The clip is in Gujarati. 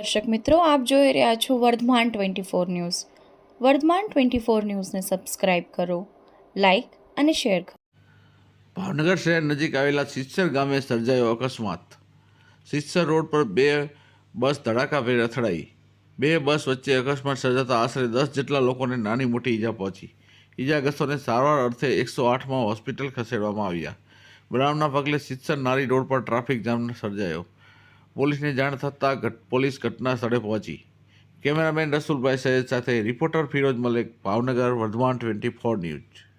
દર્શક મિત્રો, આપ જોઈ રહ્યા છો Vardhman twenty four news. Vardhman twenty four ન્યૂઝને સબસ્ક્રાઇબ કરો, લાઇક અને શેર કરો. ભાવનગર શહેર નજીક આવેલા સિત્સર ગામે સર્જાયો અકસ્માત. સિત્સર રોડ પર બે બસ ધડાકાભેર અથડાઈ. બે બસ વચ્ચે અકસ્માત સર્જાતા આશરે દસ જેટલા લોકોને નાની મોટી ઈજા પહોંચી. ઈજાગ્રસ્તોને સારવાર અર્થે એકસો આઠમાં હોસ્પિટલ ખસેડવામાં આવ્યા. બનાવના પગલે સિત્સર નારી રોડ પર ટ્રાફિક જામ સર્જાયો. પોલીસને જાણ થતાં પોલીસ ઘટના સ્થળે પહોંચી. કેમેરામેન રસુલભાઈ સૈયદ સાથે reporter Firoj Malek, Bhavnagar, Vardhman twenty four news.